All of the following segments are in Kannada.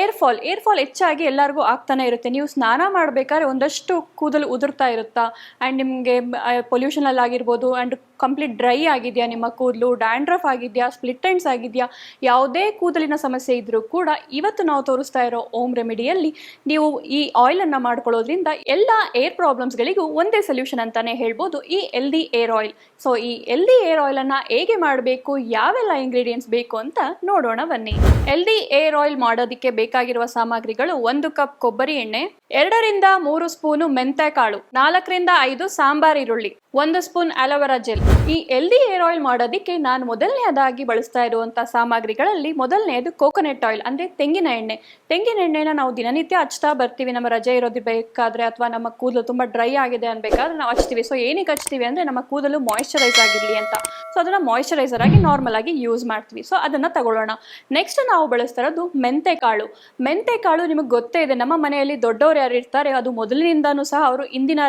ಏರ್ ಫಾಲ್ ಏರ್ ಫಾಲ್ ಹೆಚ್ಚಾಗಿ ಎಲ್ಲರಿಗೂ ಆಗ್ತಾನೆ ಇರುತ್ತೆ. ನೀವು ಸ್ನಾನ ಮಾಡಬೇಕಾದ್ರೆ ಒಂದಷ್ಟು ಕೂದಲು ಉದುರ್ತಾ ಇರುತ್ತಾ? ಆ್ಯಂಡ್ ನಿಮಗೆ ಪೊಲ್ಯೂಷನಲ್ಲಿ ಆಗಿರ್ಬೋದು ಆ್ಯಂಡ್ ಕಂಪ್ಲೀಟ್ ಡ್ರೈ ಆಗಿದೆಯಾ ನಿಮ್ಮ ಕೂದಲು ಡ್ಯಾಂಡ್ರಫ್ ಆಗಿದೆಯಾ ಸ್ಪ್ಲಿಟ್ ಎಂಡ್ಸ್ ಆಗಿದೆಯಾ? ಯಾವುದೇ ಕೂದಲಿನ ಸಮಸ್ಯೆ ಇದ್ದರೂ ಕೂಡ ಇವತ್ತು ನಾವು ತೋರಿಸ್ತಾ ಇರೋ ಓಮ್ ರೆಮಿಡಿಯಲ್ಲಿ ನೀವು ಈ ಆಯಿಲನ್ನು ಮಾಡ್ಕೊಳ್ಳೋದ್ರಿಂದ ಎಲ್ಲ ಏರ್ ಪ್ರಾಬ್ಲಮ್ಸ್ಗಳಿಗೂ ಒಂದೇ ಸೊಲ್ಯೂಷನ್ ಅಂತಲೇ ಹೇಳ್ಬೋದು. ಈ ಎಲ್ದಿ ಏರ್ ಆಯಿಲ್ ಸೊ ಈ ಎಲ್ದಿ ಏರ್ ಆಯಿಲನ್ನು ಹೇಗೆ ಮಾಡಬೇಕು? ಯಾವೆಲ್ಲ ಇಂಗ್ರೀಡಿಯೆಂಟ್ಸ್ ಬೇಕು ಅಂತ ನೋಡೋಣ ಬನ್ನಿ. ಎಲ್ದಿ ಏರ್ ಆಯಿಲ್ ಮಾಡೋದಕ್ಕೆ ಬೇಕಾಗಿರುವ ಸಾಮಗ್ರಿಗಳು ಒಂದು ಕಪ್ ಕೊಬ್ಬರಿ ಎಣ್ಣೆ, ಎರಡರಿಂದ ಮೂರು ಸ್ಪೂನು ಮೆಂತೆ ಕಾಳು ನಾಲ್ಕರಿಂದ ಐದು ಸಾಂಬಾರ್ ಈರುಳ್ಳಿ, ಒಂದು ಸ್ಪೂನ್ ಅಲೋವೆರಾ ಜೆಲ್. ಈ ಎಲ್ದಿ ಏರ್ ಆಯಿಲ್ ಮಾಡೋದಿಕ್ಕೆ ನಾನು ಮೊದಲನೆಯದಾಗಿ ಬಳಸ್ತಾ ಇರುವಂತ ಸಾಮಗ್ರಿಗಳಲ್ಲಿ ಮೊದಲನೆಯದು ಕೋಕೋನಟ್ ಆಯಿಲ್ ಅಂದ್ರೆ ತೆಂಗಿನ ಎಣ್ಣೆ. ತೆಂಗಿನ ಎಣ್ಣೆನ ನಾವು ದಿನನಿತ್ಯ ಹಚ್ತಾ ಬರ್ತೀವಿ. ನಮ್ಮ ರಜೆ ಇರೋದು ಬೇಕಾದ್ರೆ ಅಥವಾ ನಮ್ಮ ಕೂದಲು ತುಂಬಾ ಡ್ರೈ ಆಗಿದೆ ಅನ್ಬೇಕಾದ್ರೆ ನಾವು ಹಚ್ತೀವಿ. ಸೊ ಏನಕ್ಕೆ ಹಚ್ತೀವಿ ಅಂದ್ರೆ ನಮ್ಮ ಕೂದಲು ಮಾಯಿಶ್ಚರೈಸ್ ಆಗಿರಲಿ ಅಂತ. ಸೊ ಅದನ್ನ ಮಾಯಿಶ್ಚರೈಸರ್ ಆಗಿ ನಾರ್ಮಲ್ ಆಗಿ ಯೂಸ್ ಮಾಡ್ತೀವಿ. ಸೊ ಅದನ್ನ ತಗೊಳ್ಳೋಣ. ನೆಕ್ಸ್ಟ್ ನಾವು ಬಳಸ್ತಾ ಇರೋದು ಮೆಂತೆ ಕಾಳು ಮೆಂತೆ ಕಾಳು ನಿಮಗೆ ಗೊತ್ತೇ ಇದೆ. ನಮ್ಮ ಮನೆಯಲ್ಲಿ ದೊಡ್ಡವರು ಯಾರು ಇರ್ತಾರೆ, ಅದು ಮೊದಲಿನಿಂದನೂ ಸಹ ಅವರು ಇಂದಿನ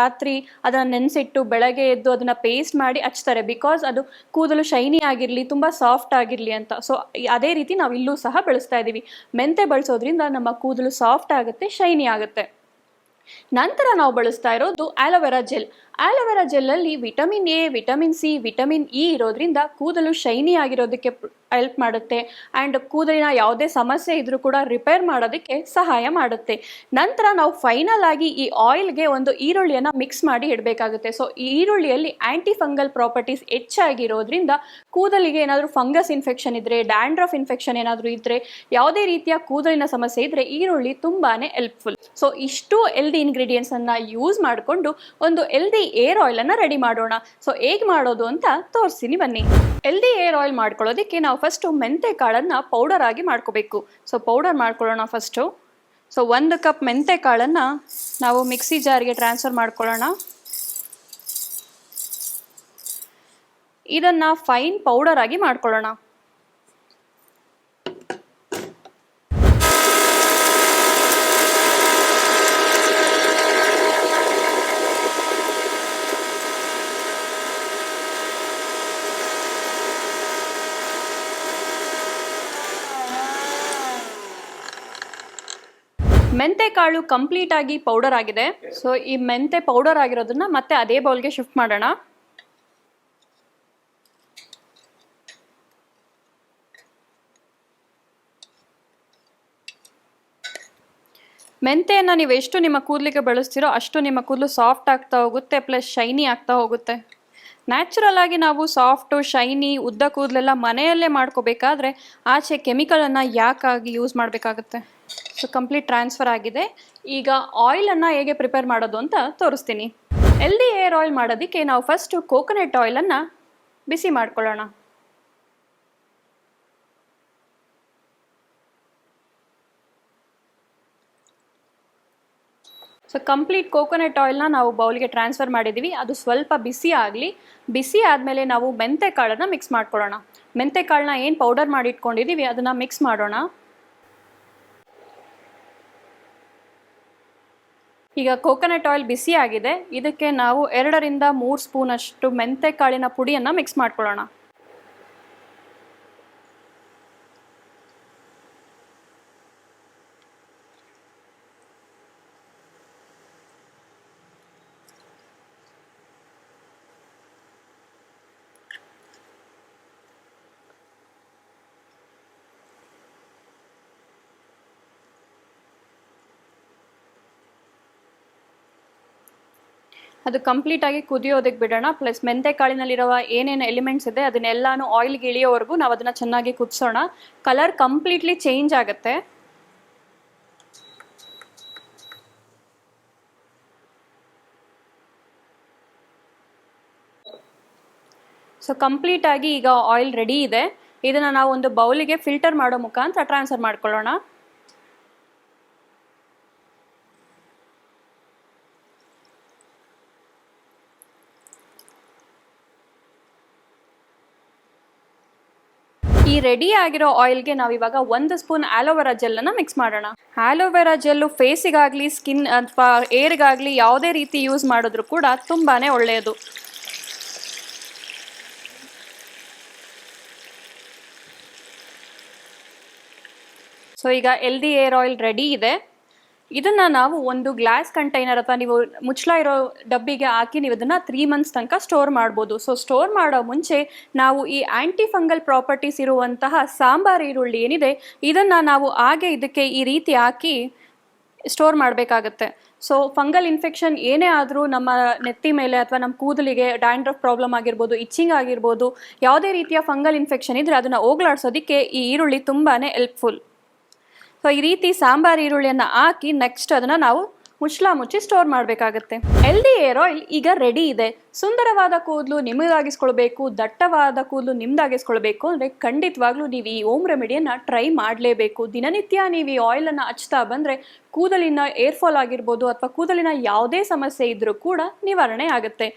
ರಾತ್ರಿ ಅದನ್ನು ನೆನೆಸಿಟ್ಟು ಬೆಳಗ್ಗೆ ಎದ್ದು ಅದನ್ನು ಪೇಸ್ಟ್ ಮಾಡಿ ಹಚ್ತಾರೆ. ಬಿಕಾಸ್ ಅದು ಕೂದಲು ಶೈನಿ ಆಗಿರಲಿ, ತುಂಬ ಸಾಫ್ಟ್ ಆಗಿರಲಿ ಅಂತ. ಸೊ ಅದೇ ರೀತಿ ನಾವು ಇಲ್ಲೂ ಸಹ ಬೆಳೆಸ್ತಾ ಇದ್ದೀವಿ. ಮೆಂತೆ ಬಳಸೋದ್ರಿಂದ ನಮ್ಮ ಕೂದಲು ಸಾಫ್ಟ್ ಆಗುತ್ತೆ ಶೈನಿ ಆಗುತ್ತೆ. ನಂತರ ನಾವು ಬಳಸ್ತಾ ಇರೋದು aloe vera gel aloe vera ಜೆಲ್ಲಲ್ಲಿ vitamin A vitamin C vitamin E ಇರೋದ್ರಿಂದ ಕೂದಲು ಶೈನಿ ಆಗಿರೋದಕ್ಕೆ ಹೆಲ್ಪ್ ಮಾಡುತ್ತೆ. ಆ್ಯಂಡ್ ಕೂದಲಿನ ಯಾವುದೇ ಸಮಸ್ಯೆ ಇದ್ರೂ ಕೂಡ ರಿಪೇರ್ ಮಾಡೋದಕ್ಕೆ ಸಹಾಯ ಮಾಡುತ್ತೆ. ನಂತರ ನಾವು ಫೈನಲ್ ಆಗಿ ಈ ಆಯಿಲ್ಗೆ ಒಂದು ಈರುಳ್ಳಿಯನ್ನು ಮಿಕ್ಸ್ ಮಾಡಿ ಇಡಬೇಕಾಗುತ್ತೆ. ಸೊ ಈರುಳ್ಳಿಯಲ್ಲಿ ಆ್ಯಂಟಿ ಫಂಗಲ್ ಪ್ರಾಪರ್ಟೀಸ್ ಹೆಚ್ಚಾಗಿರೋದ್ರಿಂದ ಕೂದಲಿಗೆ ಏನಾದರೂ ಫಂಗಸ್ ಇನ್ಫೆಕ್ಷನ್ ಇದ್ದರೆ ಡ್ಯಾಂಡ್ರಫ್ ಇನ್ಫೆಕ್ಷನ್ ಏನಾದರೂ ಇದ್ದರೆ ಯಾವುದೇ ರೀತಿಯ ಕೂದಲಿನ ಸಮಸ್ಯೆ ಇದ್ದರೆ ಈರುಳ್ಳಿ ತುಂಬಾ ಹೆಲ್ಪ್ಫುಲ್ ಸೊ ಇಷ್ಟು ಎಲ್ದಿ ಇಂಗ್ರೀಡಿಯೆಂಟ್ಸನ್ನು ಯೂಸ್ ಮಾಡಿಕೊಂಡು ಒಂದು ಎಲ್ದಿ ಏರ್ ಆಯಿಲನ್ನು ರೆಡಿ ಮಾಡೋಣ. ಸೊ ಹೇಗೆ ಮಾಡೋದು ಅಂತ ತೋರಿಸ್ತೀನಿ ಬನ್ನಿ. ಎಲ್ದಿ ಏರ್ ಆಯಿಲ್ ಮಾಡ್ಕೊಳ್ಳೋದಕ್ಕೆ ನಾವು ಫಸ್ಟು ಮೆಂತೆ ಕಾಳನ್ನು ಪೌಡರ್ ಆಗಿ ಮಾಡ್ಕೋಬೇಕು. ಸೊ ಪೌಡರ್ ಮಾಡ್ಕೊಳ್ಳೋಣ ಫಸ್ಟು ಸೊ ಒಂದು ಕಪ್ ಮೆಂತೆ ಕಾಳನ್ನು ನಾವು ಮಿಕ್ಸಿ ಜಾರ್ಗೆ ಟ್ರಾನ್ಸ್ಫರ್ ಮಾಡ್ಕೊಳ್ಳೋಣ. ಇದನ್ನು ಫೈನ್ ಪೌಡರ್ ಆಗಿ ಮಾಡ್ಕೊಳ್ಳೋಣ. ಮೆಂತೆ ಕಾಳು ಕಂಪ್ಲೀಟ್ ಆಗಿ ಪೌಡರ್ ಆಗಿದೆ. ಸೊ ಈ ಮೆಂತೆ ಪೌಡರ್ ಆಗಿರೋದನ್ನ ಮತ್ತೆ ಅದೇ ಬೌಲ್ಗೆ ಶಿಫ್ಟ್ ಮಾಡೋಣ. ಮೆಂತೆಯನ್ನು ನೀವು ಎಷ್ಟು ನಿಮ್ಮ ಕೂದಲಿಗೆ ಬಳಸ್ತೀರೋ ಅಷ್ಟು ನಿಮ್ಮ ಕೂದಲು ಸಾಫ್ಟ್ ಆಗ್ತಾ ಹೋಗುತ್ತೆ ಪ್ಲಸ್ ಶೈನಿ ಆಗ್ತಾ ಹೋಗುತ್ತೆ. ನ್ಯಾಚುರಲ್ ಆಗಿ ನಾವು ಸಾಫ್ಟು ಶೈನಿ ಉದ್ದ ಕೂದಲೆಲ್ಲ ಮನೆಯಲ್ಲೇ ಮಾಡ್ಕೋಬೇಕಾದ್ರೆ ಆಚೆ ಕೆಮಿಕಲನ್ನು ಯಾಕಾಗಿ ಯೂಸ್ ಮಾಡಬೇಕಾಗುತ್ತೆ? ಕಂಪ್ಲೀಟ್ ಟ್ರಾನ್ಸ್ಫರ್ ಆಗಿದೆ. ಈಗ ಆಯಿಲನ್ನು ಹೇಗೆ ಪ್ರಿಪೇರ್ ಮಾಡೋದು ಅಂತ ತೋರಿಸ್ತೀನಿ. ಎಲ್ದಿ ಏರ್ ಆಯಿಲ್ ಮಾಡೋದಕ್ಕೆ ನಾವು ಫಸ್ಟು ಕೋಕೋನಟ್ ಆಯಿಲನ್ನು ಬಿಸಿ ಮಾಡ್ಕೊಳ್ಳೋಣ. ಸೊ ಕಂಪ್ಲೀಟ್ ಕೋಕೋನಟ್ ಆಯಿಲ್ನ ನಾವು ಬೌಲ್ಗೆ ಟ್ರಾನ್ಸ್ಫರ್ ಮಾಡಿದ್ದೀವಿ ಅದು ಸ್ವಲ್ಪ ಬಿಸಿ ಆಗಲಿ. ಬಿಸಿ ಆದಮೇಲೆ ನಾವು ಮೆಂತೆ ಕಾಳನ್ನು ಮಿಕ್ಸ್ ಮಾಡ್ಕೊಳ್ಳೋಣ. ಮೆಂತೆ ಕಾಳನ್ನ ಏನು ಪೌಡರ್ ಮಾಡಿ ಇಟ್ಕೊಂಡಿದ್ದೀವಿ ಅದನ್ನು ಮಿಕ್ಸ್ ಮಾಡೋಣ. ಈಗ ಕೋಕೋನಟ್ ಆಯಿಲ್ ಬಿಸಿ ಆಗಿದೆ ಇದಕ್ಕೆ ನಾವು ಎರಡರಿಂದ ಮೂರು ಸ್ಪೂನಷ್ಟು ಮೆಂತೆ ಕಾಳಿನ ಪುಡಿಯನ್ನು ಮಿಕ್ಸ್ ಮಾಡ್ಕೊಳ್ಳೋಣ. ಅದು ಕಂಪ್ಲೀಟ್ ಆಗಿ ಕುದಿಯೋದಕ್ಕೆ ಬಿಡೋಣ. ಪ್ಲಸ್ ಮೆಂತೆ ಕಾಳಿನಲ್ಲಿರುವ ಏನೇನು ಎಲಿಮೆಂಟ್ಸ್ ಇದೆ, ಅದನ್ನೆಲ್ಲಾನು ಆಯಿಲ್ಗೆ ಇಳಿಯೋವರೆಗೂ ನಾವು ಅದನ್ನು ಚೆನ್ನಾಗಿ ಕುದಿಸೋಣ. ಕಲರ್ ಕಂಪ್ಲೀಟ್ಲಿ ಚೇಂಜ್ ಆಗುತ್ತೆ. ಸೊ ಕಂಪ್ಲೀಟ್ ಆಗಿ ಈಗ ಆಯಿಲ್ ರೆಡಿ ಇದೆ. ಇದನ್ನು ನಾವು ಒಂದು ಬೌಲಿಗೆ ಫಿಲ್ಟರ್ ಮಾಡೋ ಮುಖಾಂತರ ಟ್ರಾನ್ಸ್ಫರ್ ಮಾಡ್ಕೊಳ್ಳೋಣ. ಈ ರೆಡಿ ಆಗಿರೋ ಆಯಿಲ್ಗೆ ನಾವು ಇವಾಗ ಒಂದು ಸ್ಪೂನ್ ಆಲೋವೆರಾ ಜೆಲ್ಲನ್ನು ಮಿಕ್ಸ್ ಮಾಡೋಣ. ಆಲೋವೆರಾ ಜೆಲ್ಲು ಫೇಸಿಗಾಗಲಿ ಸ್ಕಿನ್ ಅಥವಾ ಏರ್ಗಾಗಲಿ ಯಾವುದೇ ರೀತಿ ಯೂಸ್ ಮಾಡಿದ್ರು ಕೂಡ ತುಂಬಾ ಒಳ್ಳೆಯದು ಸೊ ಈಗ ಎಲ್ದಿ ಏರ್ ಆಯಿಲ್ ರೆಡಿ ಇದೆ. ಇದನ್ನ ನಾವು ಒಂದು ಗ್ಲಾಸ್ ಕಂಟೈನರ್ ಅಥವಾ ನೀವು ಮುಚ್ಚಳ ಇರೋ ಡಬ್ಬಿಗೆ ಹಾಕಿ ನೀವು ಇದನ್ನ ತ್ರೀ ಮಂತ್ಸ್ ತನಕ ಸ್ಟೋರ್ ಮಾಡ್ಬೋದು. ಸೊ ಸ್ಟೋರ್ ಮಾಡೋ ಮುಂಚೆ ನಾವು ಈ ಆಂಟಿ ಫಂಗಲ್ ಪ್ರಾಪರ್ಟೀಸ್ ಇರುವಂತಹ ಸಾಂಬಾರ್ ಈರುಳ್ಳಿ ಏನಿದೆ, ಇದನ್ನ ನಾವು ಹಾಗೆ ಇದಕ್ಕೆ ಈ ರೀತಿ ಹಾಕಿ ಸ್ಟೋರ್ ಮಾಡಬೇಕಾಗತ್ತೆ. ಸೊ ಫಂಗಲ್ ಇನ್ಫೆಕ್ಷನ್ ಏನೇ ಆದರೂ ನಮ್ಮ ನೆತ್ತಿ ಮೇಲೆ ಅಥವಾ ನಮ್ಮ ಕೂದಲಿಗೆ ಡ್ಯಾಂಡ್ರಫ್ ಪ್ರಾಬ್ಲಮ್ ಆಗಿರ್ಬೋದು ಇಚ್ಚಿಂಗ್ ಆಗಿರ್ಬೋದು, ಯಾವುದೇ ರೀತಿಯ ಫಂಗಲ್ ಇನ್ಫೆಕ್ಷನ್ ಇದ್ದರೆ ಅದನ್ನು ಹೋಗ್ಲಾಡ್ಸೋದಕ್ಕೆ ಈ ಈರುಳ್ಳಿ ತುಂಬಾ ಹೆಲ್ಪ್ಫುಲ್ ಸೊ ಈ ರೀತಿ ಸಾಂಬಾರ್ ಈರುಳ್ಳಿಯನ್ನು ಹಾಕಿ ನೆಕ್ಸ್ಟ್ ಅದನ್ನು ನಾವು ಮುಚ್ಚಳ ಮುಚ್ಚಿ ಸ್ಟೋರ್ ಮಾಡಬೇಕಾಗತ್ತೆ. ಎಲ್ದಿ ಏರ್ ಆಯಿಲ್ ಈಗ ರೆಡಿ ಇದೆ. ಸುಂದರವಾದ ಕೂದಲು ನಿಮ್ಮದಾಗಿಸ್ಕೊಳ್ಬೇಕು ದಟ್ಟವಾದ ಕೂದಲು ನಿಮ್ದಾಗಿಸ್ಕೊಳ್ಬೇಕು ಅಂದರೆ ಖಂಡಿತವಾಗ್ಲೂ ನೀವು ಈ ಓಮ್ ರೆಮಿಡಿಯನ್ನು ಟ್ರೈ ಮಾಡಲೇಬೇಕು. ದಿನನಿತ್ಯ ನೀವು ಈ ಆಯಿಲನ್ನು ಹಚ್ತಾ ಬಂದರೆ ಕೂದಲಿನ ಏರ್ ಫಾಲ್ ಆಗಿರ್ಬೋದು ಅಥವಾ ಕೂದಲಿನ ಯಾವುದೇ ಸಮಸ್ಯೆ ಇದ್ದರೂ ಕೂಡ ನಿವಾರಣೆ ಆಗುತ್ತೆ.